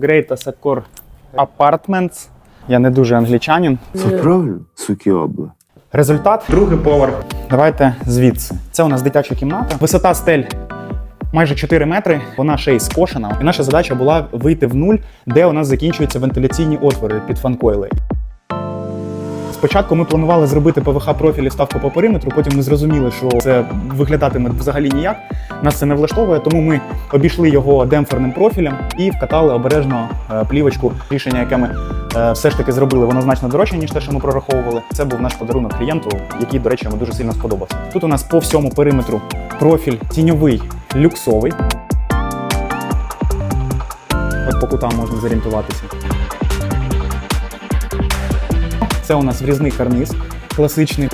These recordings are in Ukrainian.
Great Asacor Apartments. Я не дуже англічанин. Це правильно, суки обла. Результат другий поверх. Давайте звідси. Це у нас дитяча кімната. Висота стель майже 4 метри. Вона ще й скошена. І наша задача була вийти в нуль, де у нас закінчуються вентиляційні отвори під фанкойли. Спочатку ми планували зробити ПВХ профіль і ставку по периметру, потім ми зрозуміли, що це виглядатиме взагалі ніяк. Нас це не влаштовує, тому ми обійшли його демпферним профілем і вкатали обережно е, плівочку. Рішення, яке ми е, все ж таки зробили, воно значно дорожче, ніж те, що ми прораховували. Це був наш подарунок клієнту, який, до речі, йому дуже сильно сподобався. Тут у нас по всьому периметру профіль тіньовий, люксовий. От по кутам можна зорієнтуватися. Це у нас врізний карниз, класичний.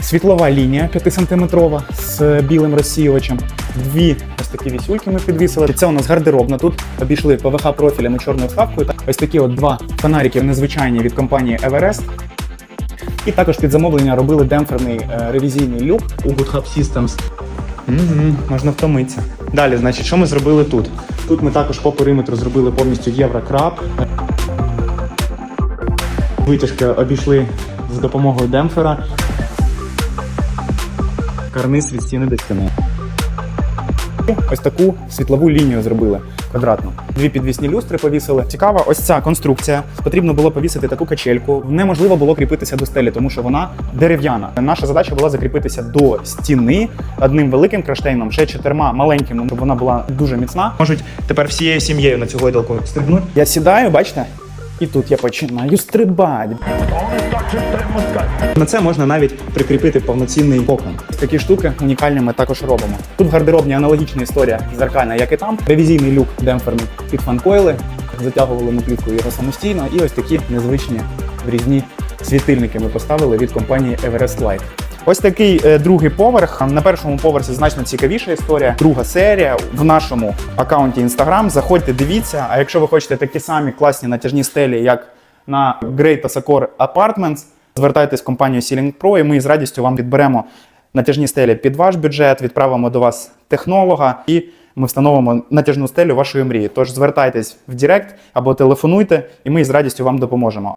Світлова лінія 5-сантиметрова з білим розсіювачем. Дві ось такі вісюльки ми підвісили. Це у нас гардеробна. Тут обійшли ПВХ профілем і чорною вставкою. Ось такі от два фонарики незвичайні від компанії Everest. І також під замовлення робили демпферний е, ревізійний люк у GoodHub Systems. Угу, можна втомитися. Далі, значить, що ми зробили тут? Тут ми також по периметру зробили повністю єврокраб. Витяжки обійшли за допомогою демпфера. Карниз від стіни до стіни. Ось таку світлову лінію зробили квадратну. Дві підвісні люстри повісили. Цікава ось ця конструкція. Потрібно було повісити таку качельку. Неможливо було кріпитися до стелі, тому що вона дерев'яна. Наша задача була закріпитися до стіни одним великим кронштейном, ще чотирма маленькими, щоб вона була дуже міцна. Можуть тепер всією сім'єю на цю гойдалку стрибнути. Я сідаю, бачите? І тут я починаю стрибати. На це можна навіть прикріпити повноцінний кокон. Такі штуки унікальні ми також робимо. Тут в гардеробні аналогічна історія зеркальна, як і там. Ревізійний люк демпферний під фанкойли. Затягували ми плівкою його самостійно. І ось такі незвичні врізні світильники ми поставили від компанії Everest Light. Ось такий е, другий поверх. На першому поверсі значно цікавіша історія. Друга серія в нашому аккаунті Instagram. Заходьте, дивіться. А якщо ви хочете такі самі класні натяжні стелі, як на Great Asacor Apartments, звертайтесь в компанію Ceiling Pro, і ми з радістю вам підберемо натяжні стелі під ваш бюджет, відправимо до вас технолога і ми встановимо натяжну стелю вашої мрії. Тож звертайтесь в Директ або телефонуйте, і ми з радістю вам допоможемо.